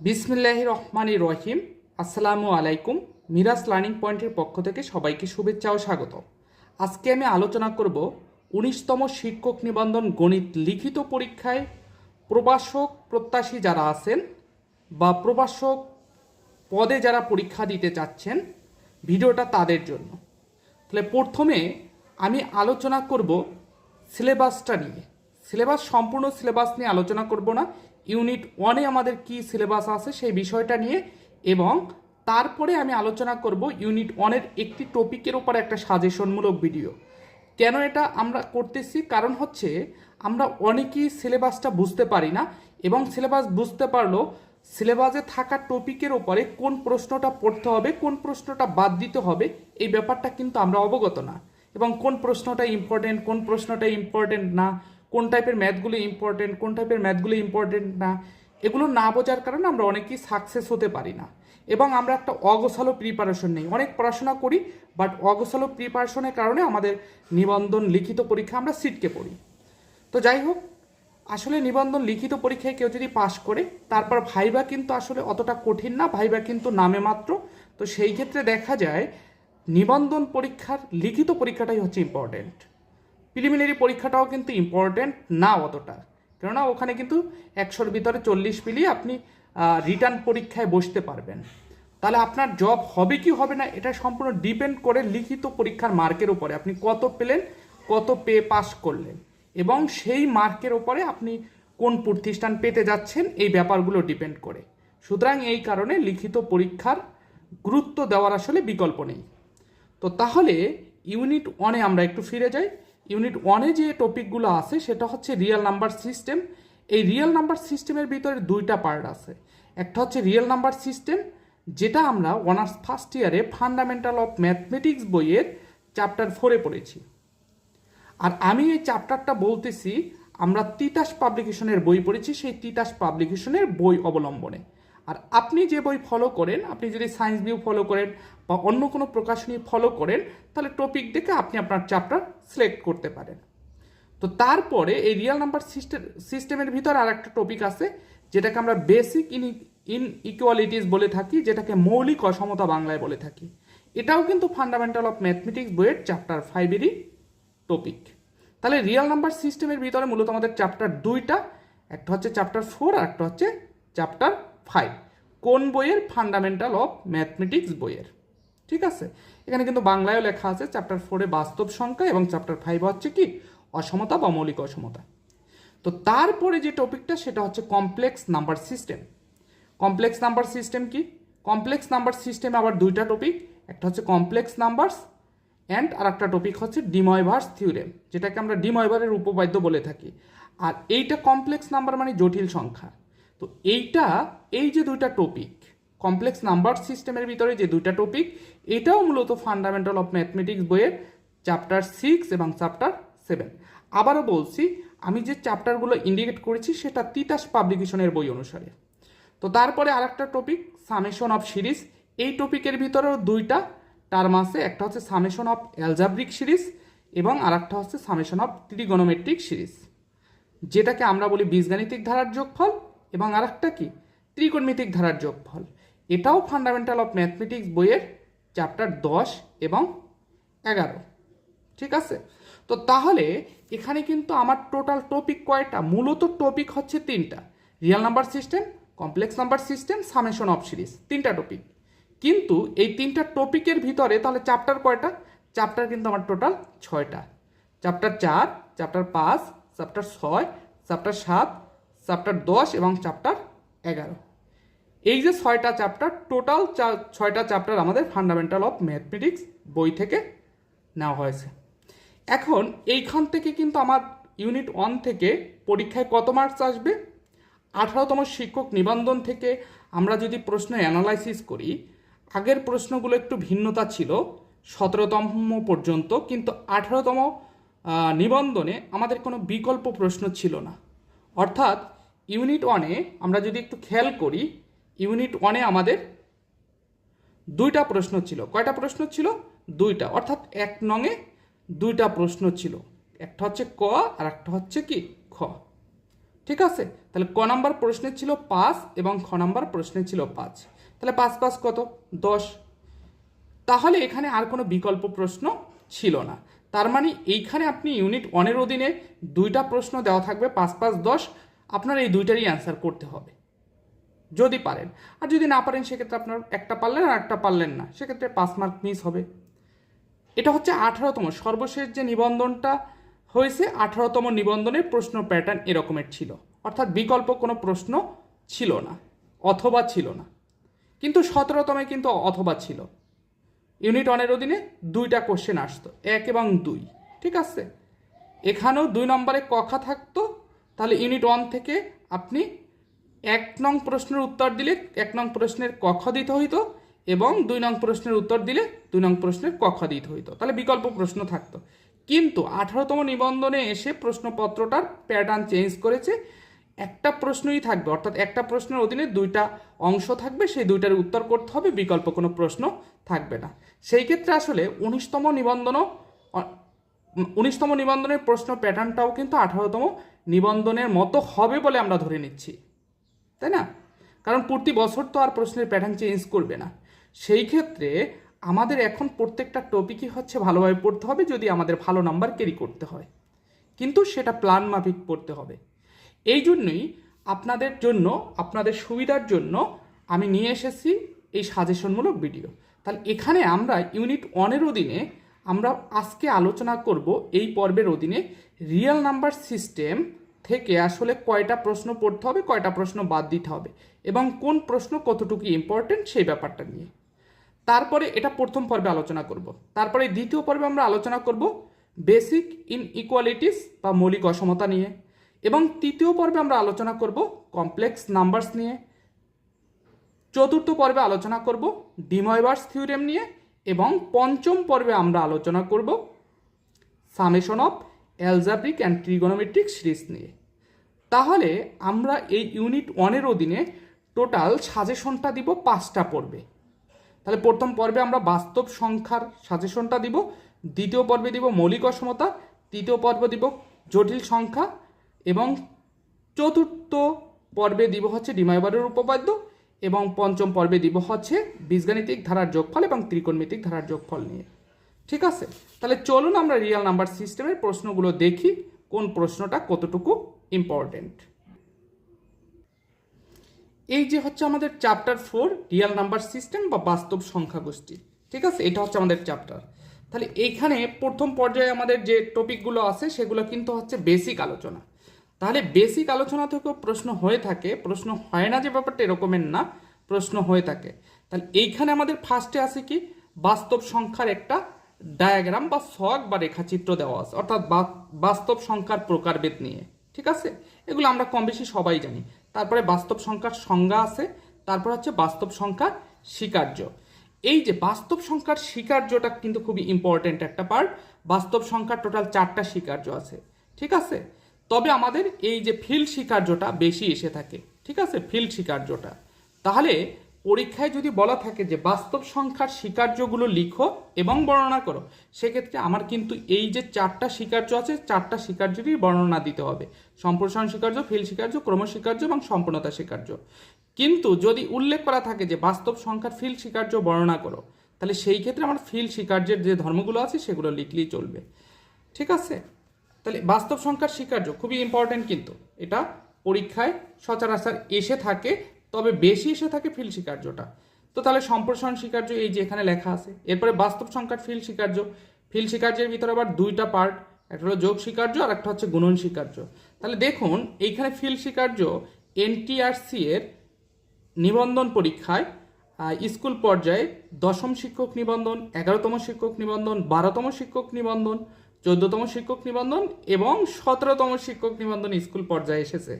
বিসমিল্লাহ রহমানি রহিম আসসালামু আলাইকুম। মিরাজ লার্নিং পয়েন্টের পক্ষ থেকে সবাইকে শুভেচ্ছা ও স্বাগত। আজকে আমি আলোচনা করব উনিশতম শিক্ষক নিবন্ধন গণিত লিখিত পরীক্ষায় প্রবাসক প্রত্যাশী যারা আছেন বা প্রবাসক পদে যারা পরীক্ষা দিতে চাচ্ছেন, ভিডিওটা তাদের জন্য। তাহলে প্রথমে আমি আলোচনা করব সিলেবাসটা নিয়ে। সিলেবাস, সম্পূর্ণ সিলেবাস নিয়ে আলোচনা করব না ইউনিট ওয়ানে আমাদের কি সিলেবাস আছে সেই বিষয়টা নিয়ে এবং তারপরে আমি আলোচনা করব ইউনিট ওয়ানের একটি টপিকের উপর একটা সাজেশনমূলক ভিডিও। কেন এটা আমরা করতেছি? কারণ হচ্ছে আমরা অনেকেই সিলেবাসটা বুঝতে পারি না এবং সিলেবাস বুঝতে পারলেও সিলেবাসে থাকা টপিকের ওপরে কোন প্রশ্নটা পড়তে হবে, কোন প্রশ্নটা বাদ দিতে হবে, এই ব্যাপারটা কিন্তু আমরা অবগত না। এবং কোন প্রশ্নটা ইম্পর্টেন্ট কোন প্রশ্নটা ইম্পর্টেন্ট না কোন টাইপের ম্যাথগুলো ইম্পর্টেন্ট কোন টাইপের ম্যাথগুলো ইম্পর্টেন্ট না, এগুলো না বোঝার কারণে আমরা অনেকেই সাকসেস হতে পারি না। এবং আমরা একটা অগোছালো প্রিপারেশন নেই। অনেক পড়াশোনা করি বাট অগোছালো প্রিপারেশনের কারণে আমাদের নিবন্ধন লিখিত পরীক্ষা আমরা সিটকে পড়ি। তো যাই হোক, আসলে নিবন্ধন লিখিত পরীক্ষায় কেউ যদি পাশ করে, তারপর ভাইবা কিন্তু আসলে অতটা কঠিন না, ভাইবা কিন্তু নামে মাত্র। তো সেই ক্ষেত্রে দেখা যায়, নিবন্ধন পরীক্ষার লিখিত পরীক্ষাটাই হচ্ছে ইম্পর্টেন্ট প্রিলিমিনারি পরীক্ষাটাও কিন্তু ইম্পর্টেন্ট না অতটা। কেননা ওখানে কিন্তু একশোর ভিতরে চল্লিশ মিলিয়ে আপনি রিটার্ন পরীক্ষায় বসতে পারবেন। তাহলে আপনার জব হবে কি হবে না, এটা সম্পূর্ণ ডিপেন্ড করে লিখিত পরীক্ষার মার্কের উপরে আপনি কত পেলেন, কত পে পাস করলেন এবং সেই মার্কের উপরে আপনি কোন প্রতিষ্ঠান পেতে যাচ্ছেন, এই ব্যাপারগুলো ডিপেন্ড করে। সুতরাং এই কারণে লিখিত পরীক্ষার গুরুত্ব দেওয়ার আসলে বিকল্প নেই। তো তাহলে ইউনিট ওয়ানে আমরা একটু ফিরে যাই। ইউনিট ওয়ানে যে টপিকগুলো আছে, সেটা হচ্ছে রিয়েল নাম্বার সিস্টেম। এই রিয়েল নাম্বার সিস্টেমের ভিতরে দুইটা পার্ট আছে। একটা হচ্ছে রিয়েল নাম্বার সিস্টেম, যেটা আমরা অনার্স ফার্স্ট ইয়ারে ফান্ডামেন্টাল অফ ম্যাথমেটিক্স বইয়ের চ্যাপ্টার ফোরে পড়েছি। আর আমি এই চ্যাপ্টারটা বলতেছি, আমরা তিতাস পাবলিকেশনের বই পড়েছি, সেই তিতাস পাবলিকেশনের বই অবলম্বনে। আর আপনি যে বই ফলো করেন, আপনি যদি সায়েন্স ভিউ ফলো করেন বা অন্য কোনো প্রকাশনী ফলো করেন, তাহলে টপিক দেখে আপনি আপনার চ্যাপ্টার সিলেক্ট করতে পারেন। তো তারপরে এই রিয়েল নাম্বার সিস্টেম সিস্টেমের ভিতর আর একটা টপিক আছে, যেটাকে আমরা বেসিক ইন ইন ইকুয়ালিটিস বলে থাকি, যেটাকে মৌলিক অসমতা বাংলায় বলে থাকি। এটাও কিন্তু ফান্ডামেন্টাল অফ ম্যাথমেটিক্স বইয়ের চ্যাপ্টার ফাইভেরই টপিক তাহলে রিয়েল নাম্বার সিস্টেমের ভিতরে মূলত আমাদের চ্যাপ্টার দুইটা, একটা হচ্ছে চ্যাপ্টার ফোর আর একটা হচ্ছে চ্যাপ্টার ফাইভ। কোন বইয়ের ফান্ডামেন্টাল অফ ম্যাথমেটিক্স বইয়ের? ঠিক আছে? এখানে কিন্তু বাংলায়ও লেখা আছে চ্যাপ্টার ফোরে বাস্তব সংখ্যা এবং চ্যাপ্টার ফাইভ হচ্ছে কি? অসমতা বা মৌলিক অসমতা। তো তারপরে যে টপিকটা, সেটা হচ্ছে complex number system complex number system কি? কমপ্লেক্স নাম্বার সিস্টেমে আবার দুইটা টপিক একটা হচ্ছে কমপ্লেক্স নাম্বারস অ্যান্ড আর একটা টপিক হচ্ছে ডিময়ভার্স থিওরেম যেটাকে আমরা ডিময়ভারের উপবাদ্য বলে থাকি। আর এইটা কমপ্লেক্স নাম্বার মানে জটিল সংখ্যা। তো এইটা এই যে দুইটা টপিক কমপ্লেক্স নাম্বার সিস্টেমের ভিতরে যে দুইটা টপিক এটাও মূলত ফান্ডামেন্টাল অফ ম্যাথমেটিক্স বইয়ের চ্যাপ্টার সিক্স এবং চ্যাপ্টার সেভেন আবারও বলছি, আমি যে চ্যাপ্টারগুলো ইন্ডিকেট করেছি, সেটা তিতাস পাবলিকেশনের বই অনুসারে। তো তারপরে আরেকটা টপিক সামেশন অফ সিরিজ এই টপিকের ভিতরেও দুইটা টার্ম আছে, একটা হচ্ছে সামেশন অফ অ্যালজাব্রিক সিরিজ এবং আরেকটা হচ্ছে সামেশন অফ ত্রিগোনোমেট্রিক সিরিজ যেটাকে আমরা বলি বীজগাণিতিক ধারার যোগফল এবং আরেকটা কি? ত্রিকোণমিতিক ধারার যোগফল। এটাও ফান্ডামেন্টাল অফ ম্যাথমেটিক্স বইয়ের চ্যাপ্টার দশ এবং এগারো। ঠিক আছে? তো তাহলে এখানে কিন্তু আমার টোটাল টপিক কয়টা? মূলত টপিক হচ্ছে তিনটা। Real number system complex number system summation of series তিনটা টপিক কিন্তু এই তিনটা টপিকের ভিতরে তাহলে চ্যাপ্টার কয়টা? চ্যাপ্টার কিন্তু আমার টোটাল ছয়টা। চ্যাপ্টার চার চ্যাপ্টার পাঁচ চ্যাপ্টার ছয় চ্যাপ্টার সাত চ্যাপ্টার দশ এবং চ্যাপ্টার এগারো। এই যে ছয়টা চ্যাপ্টার টোটাল ছয়টা চ্যাপ্টার আমাদের ফান্ডামেন্টাল অফ ম্যাথমেটিক্স বই থেকে নেওয়া হয়েছে। এখন এইখান থেকে কিন্তু আমার ইউনিট ওয়ান থেকে পরীক্ষায় কত মার্কস আসবে? আঠারোতম শিক্ষক নিবন্ধন থেকে আমরা যদি প্রশ্ন অ্যানালাইসিস করি, আগের প্রশ্নগুলো একটু ভিন্নতা ছিল, সতেরোতম পর্যন্ত, কিন্তু আঠারোতম নিবন্ধনে আমাদের কোনো বিকল্প প্রশ্ন ছিল না। অর্থাৎ ইউনিট ওয়ানে আমরা যদি একটু খেয়াল করি, ইউনিট ওয়ানে আমাদের দুইটা প্রশ্ন ছিল। কয়টা প্রশ্ন ছিল? দুইটা। অর্থাৎ এক নঙে দুইটা প্রশ্ন ছিল। একটা হচ্ছে ক আর একটা হচ্ছে কি? খ। ঠিক আছে? তাহলে ক নাম্বার প্রশ্নে ছিল পাঁচ এবং খ নাম্বার প্রশ্নে ছিল পাঁচ। তাহলে পাঁচ পাঁচ কত? দশ। তাহলে এখানে আর কোনো বিকল্প প্রশ্ন ছিল না। তার মানে এইখানে আপনি ইউনিট ওয়ানের অধীনে দুইটা প্রশ্ন দেওয়া থাকবে, পাঁচ পাঁচ দশ আপনার এই দুইটারই অ্যান্সার করতে হবে। যদি পারেন। আর যদি না পারেন, সেক্ষেত্রে আপনার একটা পারলেন আর একটা পারলেন না। সেক্ষেত্রে পাঁচ মার্ক মিস হবে। এটা হচ্ছে আঠারোতম। সর্বশেষ যে নিবন্ধনটা হয়েছে, আঠারোতম নিবন্ধনের প্রশ্ন প্যাটার্ন এরকমের ছিল। অর্থাৎ বিকল্প কোনো প্রশ্ন ছিল না, অথবা ছিল না। কিন্তু সতেরোতমে কিন্তু অথবা ছিল। ইউনিট ওয়ানের অধীনে দুইটা কোশ্চেন আসতো, এক এবং দুই। ঠিক আছে? এখানেও দুই নম্বরে কখা থাকতো তাহলে ইউনিট ওয়ান থেকে আপনি এক নং প্রশ্নের উত্তর দিলে এক নং প্রশ্নের কখ দিতে হইতো এবং দুই নং প্রশ্নের উত্তর দিলে দুই নং প্রশ্নের কখ দিতে হইতো। তাহলে বিকল্প প্রশ্ন থাকতো। কিন্তু আঠারোতম নিবন্ধনে এসে প্রশ্নপত্রটার প্যাটার্ন চেঞ্জ করেছে। একটা প্রশ্নই থাকবে, অর্থাৎ একটা প্রশ্নের অধীনে দুইটা অংশ থাকবে, সেই দুইটার উত্তর করতে হবে, বিকল্প কোনো প্রশ্ন থাকবে না। সেই ক্ষেত্রে আসলে উনিশতম নিবন্ধনও, উনিশতম নিবন্ধনের প্রশ্ন প্যাটার্নটাও কিন্তু আঠারোতম নিবন্ধনের মতো হবে বলে আমরা ধরে নিচ্ছি। তাই না? কারণ প্রতি বছর তো আর প্রশ্নের প্যাটার্ন চেঞ্জ করবে না। সেই ক্ষেত্রে আমাদের এখন প্রত্যেকটা টপিকই হচ্ছে ভালোভাবে পড়তে হবে যদি আমাদের ভালো নাম্বার ক্যারি করতে হয়। কিন্তু সেটা প্ল্যান মাফিক পড়তে হবে। এই জন্যই আপনাদের জন্য, আপনাদের সুবিধার জন্য আমি নিয়ে এসেছি এই সাজেশনমূলক ভিডিও। তাহলে এখানে আমরা ইউনিট ওয়ানের অধীনে আমরা আজকে আলোচনা করব এই পর্বের অধীনে রিয়েল নাম্বার সিস্টেম থেকে আসলে কয়টা প্রশ্ন পড়তে হবে, কয়টা প্রশ্ন বাদ দিতে হবে এবং কোন প্রশ্ন কতটুকু ইম্পর্টেন্ট সেই ব্যাপারটা নিয়ে। তারপরে এটা প্রথম পর্বে আলোচনা করব। তারপরে দ্বিতীয় পর্বে আমরা আলোচনা করব বেসিক ইন ইকুয়ালিটিস বা মৌলিক অসমতা নিয়ে এবং তৃতীয় পর্বে আমরা আলোচনা করব কমপ্লেক্স নাম্বারস নিয়ে। চতুর্থ পর্বে আলোচনা করব ডিময়ভার্স থিওরেম নিয়ে এবং পঞ্চম পর্বে আমরা আলোচনা করব summation of algebraic and trigonometric series নিয়ে। তাহলে আমরা এই ইউনিট ওয়ানের অধীনে টোটাল সাজেশনটা দিব পাঁচটা পর্বে। তাহলে প্রথম পর্বে আমরা বাস্তব সংখ্যার সাজেশনটা দিব, দ্বিতীয় পর্বে দিব মৌলিক অসমতা, তৃতীয় পর্ব দিব জটিল সংখ্যা এবং চতুর্থ পর্বে দিব হচ্ছে ডিমাইবারের উপপাদ্য এবং পঞ্চম পর্বে দিব হচ্ছে বীজগাণিতিক ধারার যোগফল এবং ত্রিকোণমিতিক ধারার যোগফল নিয়ে। ঠিক আছে? তাহলে চলুন আমরা রিয়েল নাম্বার সিস্টেমের প্রশ্নগুলো দেখি, কোন প্রশ্নটা কতটুকু ইম্পর্টেন্ট এই যে হচ্ছে আমাদের chapter four real number system বা বাস্তব সংখ্যা গোষ্ঠী ঠিক আছে? এটা হচ্ছে আমাদের চ্যাপ্টার তাহলে এইখানে প্রথম পর্যায়ে আমাদের যে টপিকগুলো আছে, সেগুলো কিন্তু হচ্ছে বেসিক আলোচনা। তাহলে বেসিক আলোচনা থেকেও প্রশ্ন হয়ে থাকে। প্রশ্ন হয় না যে ব্যাপারটা এরকমের না, প্রশ্ন হয়ে থাকে। তাহলে এইখানে আমাদের ফার্স্টে আছে কি? বাস্তব সংখ্যার একটা ডায়াগ্রাম বা শখ বা রেখাচিত্র দেওয়া আছে। অর্থাৎ বাস্তব সংখ্যার প্রকারভেদ নিয়ে, ঠিক আছে? এগুলো আমরা কম বেশি সবাই জানি। তারপরে বাস্তব সংখ্যার সংজ্ঞা আছে, তারপর হচ্ছে বাস্তব সংখ্যার স্বীকার্য। এই যে বাস্তব সংখ্যার স্বীকার্যটা কিন্তু খুবই ইম্পর্টেন্ট একটা পার্ট বাস্তব সংখ্যার টোটাল চারটা স্বীকার্য আছে, ঠিক আছে? তবে আমাদের এই যে ফিল্ড স্বীকার্যটা বেশি এসে থাকে, ঠিক আছে? ফিল্ড স্বীকার্যটা। তাহলে পরীক্ষায় যদি বলা থাকে যে বাস্তব সংখ্যার স্বীকার্যগুলো লিখো এবং বর্ণনা করো, সেক্ষেত্রে আমার কিন্তু এই যে চারটা স্বীকার্য আছে, চারটা স্বীকার্যেরই বর্ণনা দিতে হবে। সম্প্রসারণ স্বীকার্য ফিল্ড স্বীকার্য, ক্রম স্বীকার্য এবং সম্পূর্ণতা স্বীকার্য। কিন্তু যদি উল্লেখ করা থাকে যে বাস্তব সংখ্যার ফিল্ড স্বীকার্য বর্ণনা করো, তাহলে সেই ক্ষেত্রে আমার ফিল্ড স্বীকার্যের যে ধর্মগুলো আছে সেগুলো লিখলেই চলবে। ঠিক আছে? তাহলে বাস্তব সংখ্যার স্বীকার্য খুবই ইম্পর্টেন্ট কিন্তু। এটা পরীক্ষায় সচরাচর এসে থাকে, তবে বেশি এসে থাকে ফিল্ড স্বীকার্যটা। তো তাহলে সম্প্রসারণ স্বীকার্য এই যে এখানে লেখা আছে। এরপরে বাস্তব সংখ্যার ফিল্ড স্বীকার্য। ফিল্ড স্বীকার্যের ভিতরে আবার দুইটা পার্ট একটা হলো যোগ স্বীকার্য আর একটা হচ্ছে গুণন স্বীকার্য। তাহলে দেখুন, এইখানে ফিল্ড স্বীকার্য এনটিআরসি এর নিবন্ধন পরীক্ষায় স্কুল পর্যায়ে দশম শিক্ষক নিবন্ধন, এগারোতম শিক্ষক নিবন্ধন, বারোতম শিক্ষক নিবন্ধন চোদ্দতম শিক্ষক নিবন্ধন এবং সতেরোতম শিক্ষক নিবন্ধন স্কুল পর্যায়ে এসেছে।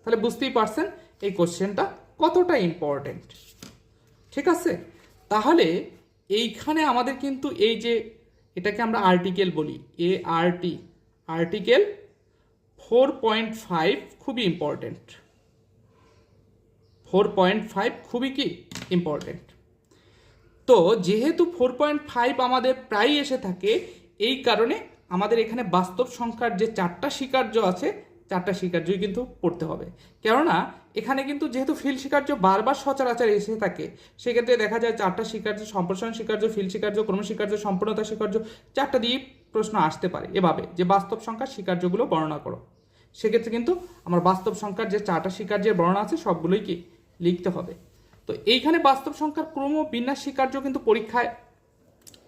তাহলে বুঝতেই পারছেন এই কোশ্চেনটা কতটা ইম্পর্টেন্ট ঠিক আছে? তাহলে এইখানে আমাদের কিন্তু এই যে এটাকে আমরা আর্টিকেল বলি এ আরটি আর্টিকেল ফোর পয়েন্ট ফাইভ খুবই ইম্পর্টেন্ট ফোর পয়েন্ট ফাইভ খুবই কি ইম্পর্টেন্ট তো যেহেতু ফোর পয়েন্ট ফাইভ আমাদের প্রায়ই এসে থাকে, এই কারণে আমাদের এখানে বাস্তব সংখ্যার যে চারটা স্বীকার্য আছে, চারটা স্বীকার্যই কিন্তু পড়তে হবে। কেননা, এখানে কিন্তু যেহেতু ফিল স্বীকার্য বারবার সচরাচর এসে থাকে, সেক্ষেত্রে দেখা যায় চারটা স্বীকার্য, সম্প্রসারণ স্বীকার্য, ফিল স্বীকার্য, ক্রম স্বীকার্য, সম্পূর্ণতা স্বীকার্য, চারটা দিয়ে প্রশ্ন আসতে পারে এভাবে, যে বাস্তব সংখ্যার স্বীকার্যগুলো বর্ণনা করো। সেক্ষেত্রে কিন্তু আমার বাস্তব সংখ্যার যে চারটা স্বীকার্যের বর্ণনা আছে, সবগুলোই কি লিখতে হবে। তো এইখানে বাস্তব সংখ্যার ক্রম বিন্যাস স্বীকার্য কিন্তু পরীক্ষায়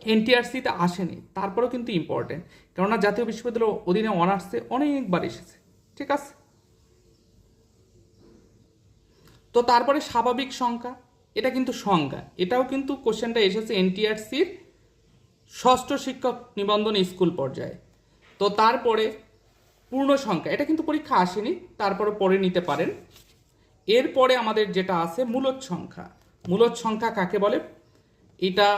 এনটিআরসিতে আসেনি, তারপরেও কিন্তু ইম্পর্টেন্ট কেননা জাতীয় বিশ্ববিদ্যালয় অধীনে অনার্সে অনেকবার এসেছে, ঠিক আছে? তো তারপরে স্বাভাবিক সংখ্যা, এটা কিন্তু সংজ্ঞা এটাও কিন্তু কোশ্চেনটা এসেছে এনটিআরসির ষষ্ঠ শিক্ষক নিবন্ধন স্কুল পর্যায়ে। তো তারপরে পূর্ণ সংখ্যা, এটা কিন্তু পরীক্ষা আসেনি, তারপরে পরে নিতে পারেন। এরপরে আমাদের যেটা আছে মূলত সংখ্যা মূলত সংখ্যা কাকে বলে? এটা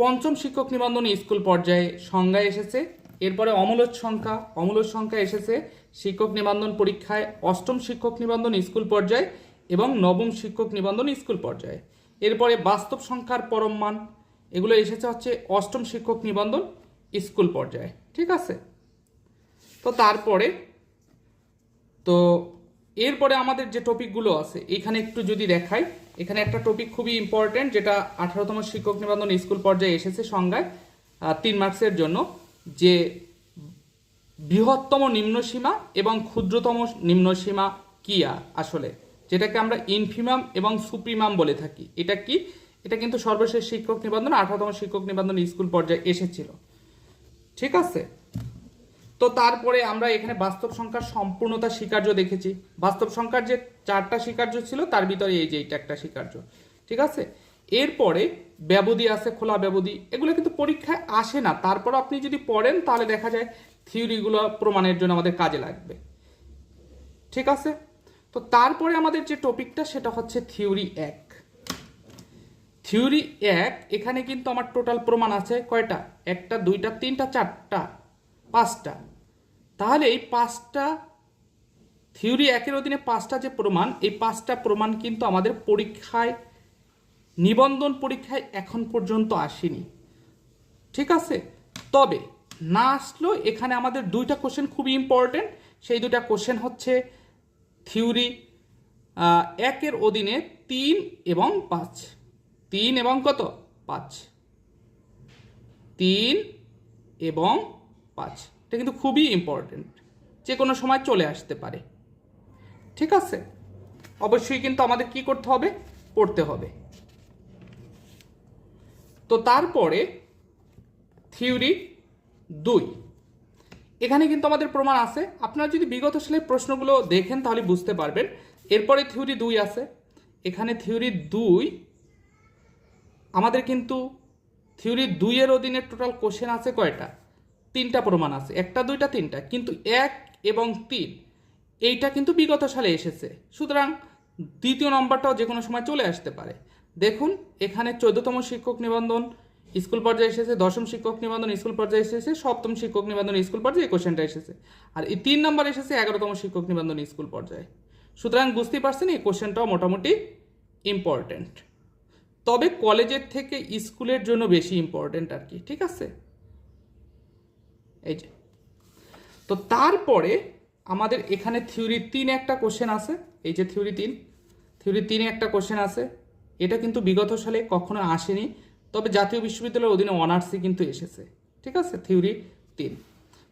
পঞ্চম শিক্ষক নিবন্ধন স্কুল পর্যায়ে সংজ্ঞায় এসেছে। এরপরে অমূলত সংখ্যা অমূলত সংখ্যা এসেছে শিক্ষক নিবন্ধন পরীক্ষায় অষ্টম শিক্ষক নিবন্ধন স্কুল পর্যায়ে এবং নবম শিক্ষক নিবন্ধন স্কুল পর্যায়ে। এরপরে বাস্তব সংখ্যার পরম মান, এগুলো এসেছে হচ্ছে অষ্টম শিক্ষক নিবন্ধন স্কুল পর্যায়ে। ঠিক আছে? তো তারপরে, তো এরপরে আমাদের যে টপিকগুলো আছে, এখানে একটু যদি দেখাই এখানে একটা টপিক খুবই ইম্পর্টেন্ট যেটা আঠারোতম শিক্ষক নিবন্ধন স্কুল পর্যায়ে এসেছে সংজ্ঞায় তিন মার্কসের জন্য, যে বৃহত্তম নিম্নসীমা এবং ক্ষুদ্রতম নিম্নসীমা কি আসলে? যেটাকে আমরা ইনফিমাম এবং সুপ্রিমাম বলে থাকি। এটা কি? এটা কিন্তু সর্বশেষ শিক্ষক নিবন্ধন, আঠারোতম শিক্ষক নিবন্ধন স্কুল পর্যায়ে এসেছিল। ঠিক আছে? তো তারপরে আমরা এখানে বাস্তব সংখ্যার সম্পূর্ণতা স্বীকার্য দেখেছি। বাস্তব সংখ্যার যে চারটা স্বীকার্য ছিল, তার ভিতরে এই যে এইটা একটা স্বীকার্য। ঠিক আছে? এরপরে ব্যবধি আছে, খোলা ব্যবধি, এগুলো কিন্তু পরীক্ষায় আসে না। তারপর আপনি যদি পড়েন, তাহলে দেখা যায় থিওরিগুলো প্রমাণের জন্য আমাদের কাজে লাগবে। ঠিক আছে? তো তারপরে আমাদের যে টপিকটা, সেটা হচ্ছে থিওরি এক। থিওরি এক, এখানে কিন্তু আমার টোটাল প্রমাণ আছে কয়টা? একটা, দুইটা, তিনটা, চারটা। পাঁচটা। তাহলে এই পাঁচটা থিওরি একের অধীনে পাঁচটা যে প্রমাণ, এই পাঁচটা প্রমাণ কিন্তু আমাদের পরীক্ষায়, নিবন্ধন পরীক্ষায় এখন পর্যন্ত আসেনি। ঠিক আছে? তবে না আসলেও এখানে আমাদের দুইটা কোশ্চেন খুবই ইম্পর্টেন্ট সেই দুইটা কোশ্চেন হচ্ছে থিওরি একের অধীনে তিন এবং পাঁচ। তিন এবং কত? পাঁচ। তিন এবং পাঁচ। এটা কিন্তু খুবই ইম্পর্টেন্ট যে কোনো সময় চলে আসতে পারে। ঠিক আছে? অবশ্যই কিন্তু আমাদের কি করতে হবে? পড়তে হবে। তো তারপরে থিওরি দুই। এখানে কিন্তু আমাদের প্রমাণ আছে। আপনারা যদি বিগত সালের প্রশ্নগুলো দেখেন তাহলে বুঝতে পারবেন। এরপরে থিওরি দুই আছে। এখানে থিওরি দুই, আমাদের কিন্তু থিওরি দুইয়ের অধীনে টোটাল কোশ্চেন আছে কয়টা? তিনটা প্রমাণ আছে। একটা, দুইটা, তিনটা। কিন্তু এক এবং তিন, এইটা কিন্তু বিগত সালে এসেছে। সুতরাং দ্বিতীয় নম্বরটাও যে কোনো সময় চলে আসতে পারে। দেখুন, এখানে চোদ্দতম শিক্ষক নিবন্ধন স্কুল পর্যায়ে এসেছে, দশম শিক্ষক নিবন্ধন স্কুল পর্যায়ে এসেছে, সপ্তম শিক্ষক নিবন্ধন স্কুল পর্যায়ে কোশ্চেনটা এসেছে। আর এই তিন নম্বর এসেছে এগারোতম শিক্ষক নিবন্ধন স্কুল পর্যায়ে। সুতরাং বুঝতেই পারছেন, এই কোশ্চেনটাও মোটামুটি ইম্পর্টেন্ট তবে কলেজের থেকে স্কুলের জন্য বেশি ইম্পর্টেন্ট আর কি, ঠিক আছে? এই যে। তো তারপরে আমাদের এখানে থিওরি তিন একটা কোশ্চেন আছে। এই যে থিওরি তিন। থিওরি তিনে একটা কোশ্চেন আছে। এটা কিন্তু বিগত সালে কখনো আসেনি, তবে জাতীয় বিশ্ববিদ্যালয়ের অধীনে অনার্সই কিন্তু এসেছে। ঠিক আছে? থিওরি তিন।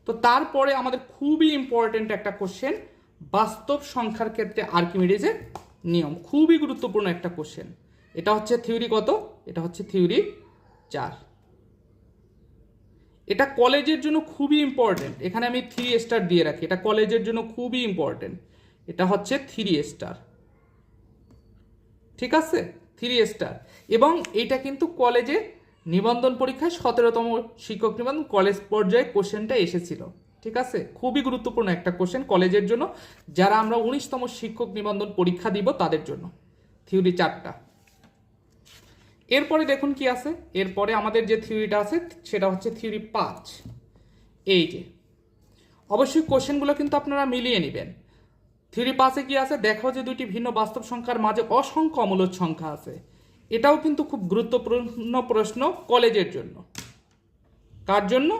তো তারপরে আমাদের খুবই ইম্পর্টেন্ট একটা কোশ্চেন বাস্তব সংখ্যার ক্ষেত্রে আর্কিমিডিজের নিয়ম। খুবই গুরুত্বপূর্ণ একটা কোশ্চেন এটা হচ্ছে থিওরি কত? এটা হচ্ছে থিওরি চার। এটা কলেজের জন্য খুবই ইম্পর্টেন্ট এখানে আমি থ্রি স্টার দিয়ে রাখি। এটা কলেজের জন্য খুবই ইম্পর্টেন্ট এটা হচ্ছে থ্রি স্টার ঠিক আছে? থ্রি স্টার এবং এটা কিন্তু কলেজে নিবন্ধন পরীক্ষায় সতেরোতম শিক্ষক নিবন্ধন কলেজ পর্যায়ে কোশ্চেনটা এসেছিল। ঠিক আছে? খুবই গুরুত্বপূর্ণ একটা কোশ্চেন কলেজের জন্য। যারা আমরা উনিশতম শিক্ষক নিবন্ধন পরীক্ষা দিব তাদের জন্য। থিওরি চারটা এরপরে দেখুন কি আছে। এরপরে আমাদের যে থিওরিটা আছে, সেটা হচ্ছে থিওরি পাঁচ। এই যে, অবশ্যই কোশ্চেনগুলো কিন্তু আপনারা মিলিয়ে নেবেন। থিওরি পাঁচে কি আছে? দেখো যে দুটি ভিন্ন বাস্তব সংখ্যার মাঝে অসংখ্য অমূলক সংখ্যা আছে। এটাও কিন্তু খুব গুরুত্বপূর্ণ প্রশ্ন কলেজের জন্য। কার জন্য?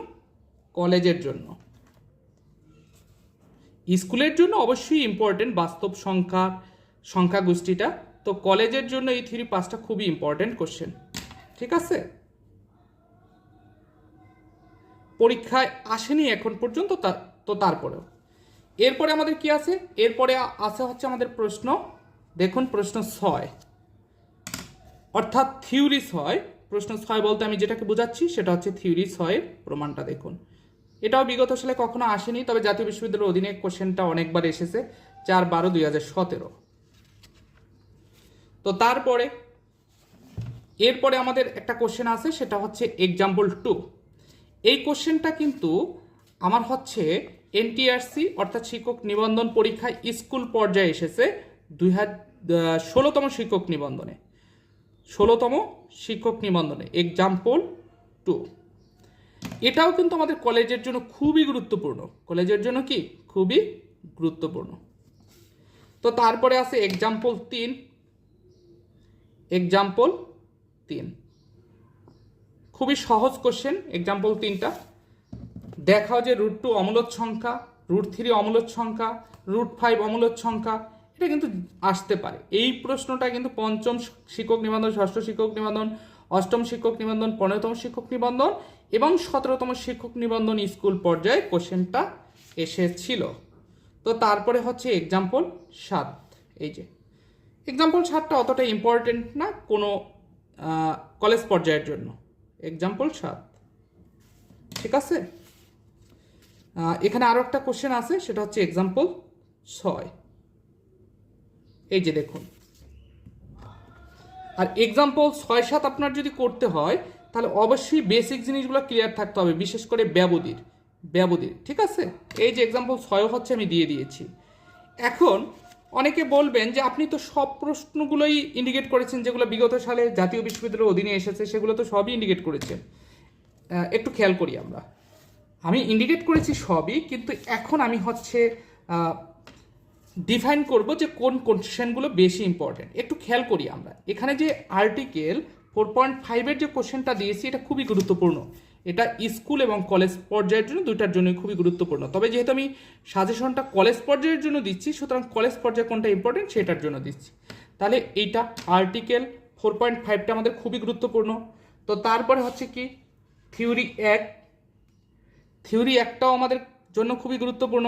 কলেজের জন্য। স্কুলের জন্য অবশ্যই ইম্পর্টেন্ট বাস্তব সংখ্যা সংখ্যা গোষ্ঠীটা তো কলেজের জন্য এই থ্রি পাঁচটা খুবই ইম্পর্টেন্ট কোশ্চেন ঠিক আছে? পরীক্ষায় আসেনি এখন পর্যন্ত তা- তারপরেও। এরপরে আমাদের কি আছে? এরপরে আ- আছে হচ্ছে আমাদের প্রশ্ন, দেখুন প্রশ্ন ছয়। অর্থাৎ থিওরি ছয়, প্রশ্ন ছয় বলতে আমি যেটাকে বোঝাচ্ছি সেটা হচ্ছে থিওরি ছয়ের প্রমাণটা দেখুন। এটাও বিগত সালে কখনো আসেনি, তবে জাতীয় বিশ্ববিদ্যালয়ের অধীনে কোশ্চেনটা অনেকবার এসেছে, চার বারো দুই হাজার সতেরো। তো তারপরে, এরপরে আমাদের একটা কোশ্চেন আছে, সেটা হচ্ছে এক্সাম্পল টু এই কোশ্চেনটা কিন্তু আমার হচ্ছে এনটিআরসি অর্থাৎ শিক্ষক নিবন্ধন পরীক্ষায় স্কুল পর্যায়ে এসেছে দুই ষোলোতম শিক্ষক নিবন্ধনে। ষোলোতম শিক্ষক নিবন্ধনে এক্সাম্পল টু এটাও কিন্তু আমাদের কলেজের জন্য খুবই গুরুত্বপূর্ণ। কলেজের জন্য কি? খুবই গুরুত্বপূর্ণ। তো তারপরে আছে এক্সাম্পল তিন। এক্সাম্পল তিন। খুবই সহজ কোশ্চেন এক্সাম্পল তিনটা। দেখাও যে রুট টু অমূলত সংখ্যা রুট থ্রি অমূলত সংখ্যা রুট ফাইভ অমূলত সংখ্যা, এটা কিন্তু আসতে পারে। এই প্রশ্নটা কিন্তু পঞ্চম শিক্ষক নিবন্ধন, ষষ্ঠ শিক্ষক নিবন্ধন, অষ্টম শিক্ষক নিবন্ধন, পনেরোতম শিক্ষক নিবন্ধন এবং সতেরোতম শিক্ষক নিবন্ধন স্কুল পর্যায়ে কোশ্চেনটা এসেছিল। তো তারপরে হচ্ছে এক্সাম্পল সাত। এই যে এক্সাম্পল সাতটা অতটা ইম্পর্টেন্ট না, কোনো কলেজ পর্যায়ের জন্য। এক্সাম্পল সাত। ঠিক আছে? এখানে আরও একটা কোশ্চেন আছে, সেটা হচ্ছে এক্সাম্পল ছয়। এই যে দেখুন। আর এক্সাম্পল ছয় সাত আপনার যদি করতে হয়, তাহলে অবশ্যই বেসিক জিনিসগুলো ক্লিয়ার থাকতে হবে, বিশেষ করে ব্যবধির। ব্যবধির, ঠিক আছে? এই যে এক্সাম্পল ছয় হচ্ছে আমি দিয়ে দিয়েছি। এখন অনেকে বলবেন যে আপনি তো সব প্রশ্নগুলোই ইন্ডিকেট করেছেন, যেগুলো বিগত সালে জাতীয় বিশ্ববিদ্যালয়ের অধীনে এসেছে, সেগুলো তো সবই ইন্ডিকেট করেছেন। একটু খেয়াল করি আমরা। আমি ইন্ডিকেট করেছি সবই, কিন্তু এখন আমি হচ্ছে ডিফাইন করব যে কোন কোশ্চেনগুলো বেশি ইম্পর্টেন্ট একটু খেয়াল করি আমরা। এখানে যে আর্টিকেল ফোর পয়েন্ট ফাইভের যে কোশ্চেনটা দিয়েছি, এটা খুবই গুরুত্বপূর্ণ। এটা স্কুল এবং কলেজ পর্যায়ের জন্য দুইটার জন্যই খুবই গুরুত্বপূর্ণ। তবে যেহেতু আমি সাজেশনটা কলেজ পর্যায়ের জন্য দিচ্ছি, সুতরাং কলেজ পর্যায়ে কোনটা ইম্পর্টেন্ট সেটার জন্য দিচ্ছি। তাহলে এইটা আর্টিকেল ফোর পয়েন্ট ফাইভটা আমাদের খুবই গুরুত্বপূর্ণ। তো তারপরে হচ্ছে কি থিওরি এক। থিওরি একটাও আমাদের জন্য খুবই গুরুত্বপূর্ণ।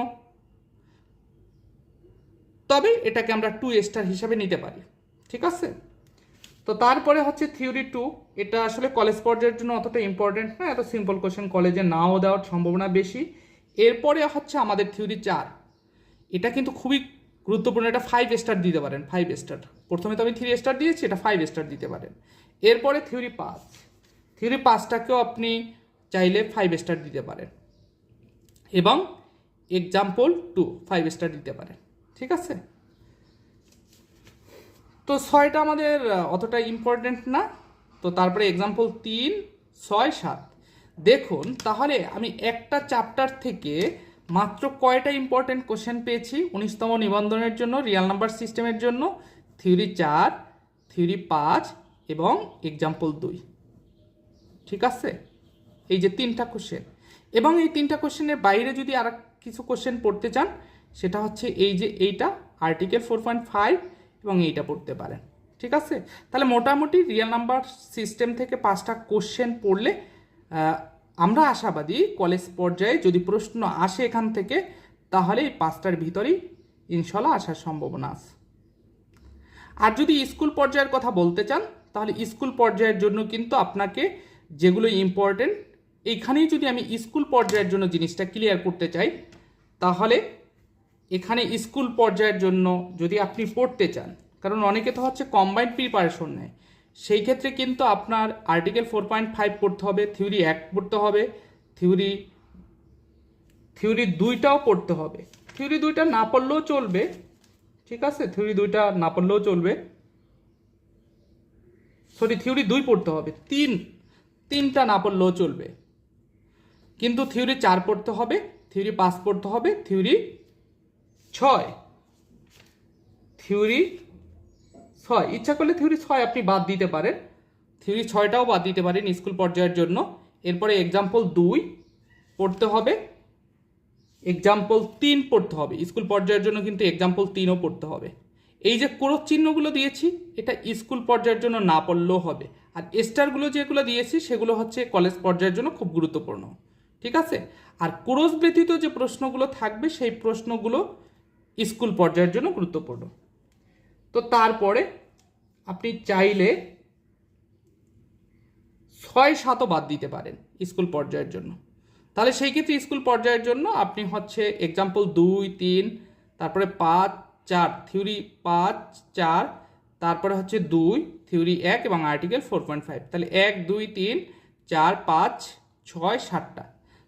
তবে এটাকে আমরা টু স্টার হিসাবে নিতে পারি। ঠিক আছে? তো তারপরে হচ্ছে থিওরি টু এটা আসলে কলেজ পর্যায়ের জন্য অতটা ইম্পর্টেন্ট না, এত সিম্পল কোশ্চেন কলেজে নাও দেওয়ার সম্ভাবনা বেশি। এরপরে হচ্ছে আমাদের থিওরি চার, এটা কিন্তু খুবই গুরুত্বপূর্ণ, এটা ফাইভ স্টার দিতে পারেন ফাইভ স্টার প্রথমে তো আমি থ্রি স্টার দিয়েছি, এটা ফাইভ স্টার দিতে পারেন। এরপরে থিওরি পাঁচ থিওরি পাঁচটাকেও আপনি চাইলে ফাইভ স্টার দিতে পারেন। এবং এক্সাম্পল টু ফাইভ স্টার দিতে পারেন, ঠিক আছে? তো ছয়টা আমাদের অতটা ইম্পর্টেন্ট না। তো তারপরে এক্সাম্পল তিন, ছয়, সাত। দেখুন, তাহলে আমি একটা চ্যাপ্টার থেকে মাত্র কয়টা ইম্পর্টেন্ট কোশ্চেন পেয়েছি? উনিশতম নিবন্ধনের জন্য রিয়াল নাম্বার সিস্টেমের জন্য থিওরি চার থিওরি পাঁচ এবং এক্সাম্পল দুই। ঠিক আছে? এই যে তিনটা কোশ্চেন এবং এই তিনটা কোশ্চেনের বাইরে যদি আর কিছু কোশ্চেন পড়তে চান, সেটা হচ্ছে এই যে এইটা আর্টিকেল ফোর পয়েন্ট ফাইভ এবং এইটা পড়তে পারেন। ঠিক আছে? তাহলে মোটামুটি রিয়েল নাম্বার সিস্টেম থেকে পাঁচটা কোশ্চেন পড়লে আমরা আশাবাদী কলেজ পর্যায়ে যদি প্রশ্ন আসে এখান থেকে, তাহলে এই পাঁচটার ভিতরেই ইনশাল্লাহ আসার সম্ভাবনা আছে। আর যদি স্কুল পর্যায়ের কথা বলতে চান, তাহলে স্কুল পর্যায়ের জন্য কিন্তু আপনাকে যেগুলো ইম্পর্টেন্ট এইখানেই যদি আমি স্কুল পর্যায়ের জন্য জিনিসটা ক্লিয়ার করতে চাই, তাহলে এখানে স্কুল পর্যায়ের জন্য যদি আপনি পড়তে চান, কারণ অনেকে তো হচ্ছে কম্বাইন্ড প্রিপারেশন নেয়, সেই ক্ষেত্রে কিন্তু আপনার আর্টিকেল ফোর পয়েন্ট ফাইভ পড়তে হবে থিওরি এক পড়তে হবে থিওরি থিওরি দুইটাও পড়তে হবে। থিওরি দুইটা না পড়লেও চলবে, ঠিক আছে? থিওরি দুইটা না পড়লেও চলবে। সরি থিওরি দুই পড়তে হবে, তিন, তিনটা না পড়লেও চলবে। কিন্তু থিওরি চার পড়তে হবে থিওরি পাঁচ পড়তে হবে থিওরি ছয়। থিওরি ছয়। ইচ্ছা করলে থিওরি ছয় আপনি বাদ দিতে পারেন। থিওরি ছয়টাও বাদ দিতে পারেন স্কুল পর্যায়ের জন্য। এরপরে এক্সাম্পল দুই পড়তে হবে। এক্সাম্পল তিন পড়তে হবে। স্কুল পর্যায়ের জন্য কিন্তু এক্সাম্পল তিনও পড়তে হবে। এই যে ক্রোশ চিহ্নগুলো দিয়েছি, এটা স্কুল পর্যায়ের জন্য না পড়লেও হবে। আর স্টারগুলো যেগুলো দিয়েছি, সেগুলো হচ্ছে কলেজ পর্যায়ের জন্য খুব গুরুত্বপূর্ণ। ঠিক আছে? আর ক্রোশ ব্যতীত যে প্রশ্নগুলো থাকবে, সেই প্রশ্নগুলো স্কুল পর্যায়ের জন্য গুরুত্বপূর্ণ। তো তারপরে আপনি চাইলে ছয় সাতও বাদ দিতে পারেন স্কুল পর্যায়ের জন্য। তাহলে সেই ক্ষেত্রে স্কুল পর্যায়ের জন্য আপনি হচ্ছে এক্সাম্পল দুই, তিন, তারপরে পাঁচ, চার থিওরি পাঁচ, চার, তারপরে হচ্ছে দুই থিওরি এক এবং আর্টিকেল ফোর পয়েন্ট ফাইভ তাহলে এক, দুই, তিন, চার, পাঁচ, ছয়, সাতটা।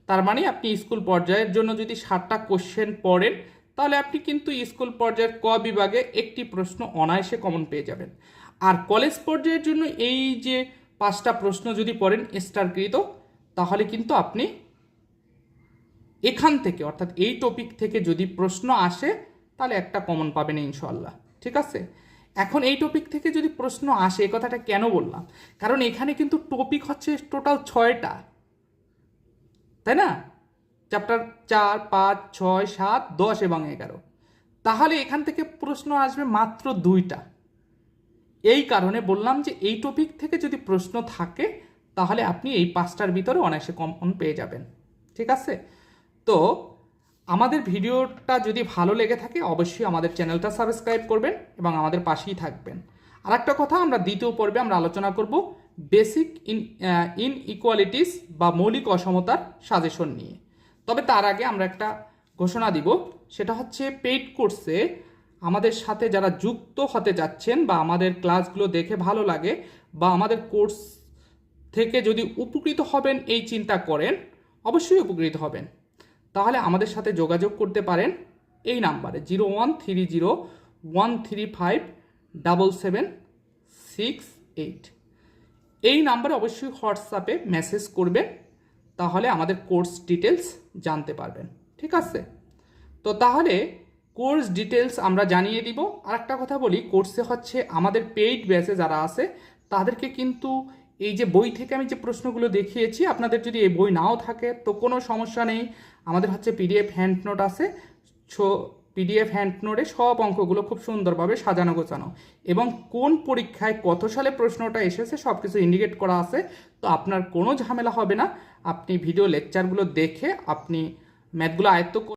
তার মানে আপনি স্কুল পর্যায়ের জন্য যদি সাতটা কোশ্চেন পড়েন তাহলে আপনি কিন্তু স্কুল পর্যায়ের ক বিভাগে একটি প্রশ্ন অনায়াসে কমন পেয়ে যাবেন। আর কলেজ পর্যায়ের জন্য এই যে পাঁচটা প্রশ্ন যদি পড়েন স্টারকৃত তাহলে কিন্তু আপনি এখান থেকে, অর্থাৎ এই টপিক থেকে যদি প্রশ্ন আসে, তাহলে একটা কমন পাবেন ইনশাল্লাহ ঠিক আছে? এখন এই টপিক থেকে যদি প্রশ্ন আসে, এই কথাটা কেন বললাম? কারণ এখানে কিন্তু টপিক হচ্ছে টোটাল ছয়টা। তাই না? চ্যাপ্টার চার, পাঁচ, ছয়, সাত, দশ এবং এগারো। তাহলে এখান থেকে প্রশ্ন আসবে মাত্র দুইটা। এই কারণে বললাম যে এই টপিক থেকে যদি প্রশ্ন থাকে, তাহলে আপনি এই পাঁচটার ভিতরে অনায়াসে কমন পেয়ে যাবেন। ঠিক আছে? তো আমাদের ভিডিওটা যদি ভালো লেগে থাকে, অবশ্যই আমাদের চ্যানেলটা সাবস্ক্রাইব করবেন এবং আমাদের পাশেই থাকবেন। আর একটা কথা, আমরা দ্বিতীয় পর্বে আমরা আলোচনা করব বেসিক ইন ইন ইকুয়ালিটিস বা মৌলিক অসমতার সাজেশন নিয়ে। তবে তার আগে আমরা একটা ঘোষণা দিব, সেটা হচ্ছে পেইড কোর্সে আমাদের সাথে যারা যুক্ত হতে যাচ্ছেন বা আমাদের ক্লাসগুলো দেখে ভালো লাগে বা আমাদের কোর্স থেকে যদি উপকৃত হবেন, এই চিন্তা করেন, অবশ্যই উপকৃত হবেন। তাহলে আমাদের সাথে যোগাযোগ করতে পারেন, এই নাম্বারে zero one three zero one three five double seven six eight. এই নাম্বারে অবশ্যই হোয়াটসঅ্যাপে মেসেজ করবেন তাহলে আমাদের কোর্স ডিটেলস জানতে পারবেন। ঠিক আছে? তো তাহলে কোর্স ডিটেলস আমরা জানিয়ে দিব। আর একটা কথা বলি কোর্সে হচ্ছে আমাদের পেইড ব্যাচে যারা আছে, তাদেরকে কিন্তু এই যে বই থেকে আমি যে প্রশ্নগুলো দেখিয়েছি, আপনাদের যদি এই বই নাও থাকে, তো কোনো সমস্যা নেই। আমাদের হচ্ছে পিডিএফ হ্যান্ড নোট আছে। ছো পিডিএফ হ্যান্ড নোটে সব অঙ্কগুলো খুব সুন্দরভাবে সাজানো গোছানো। এবং কোন পরীক্ষায় কত সালে প্রশ্নটা এসেছে সব কিছু ইন্ডিকেট করা আছে। তো আপনার কোনো ঝামেলা হবে না। আপনি ভিডিও লেকচারগুলো দেখে আপনি ম্যাথগুলো আয়ত্ত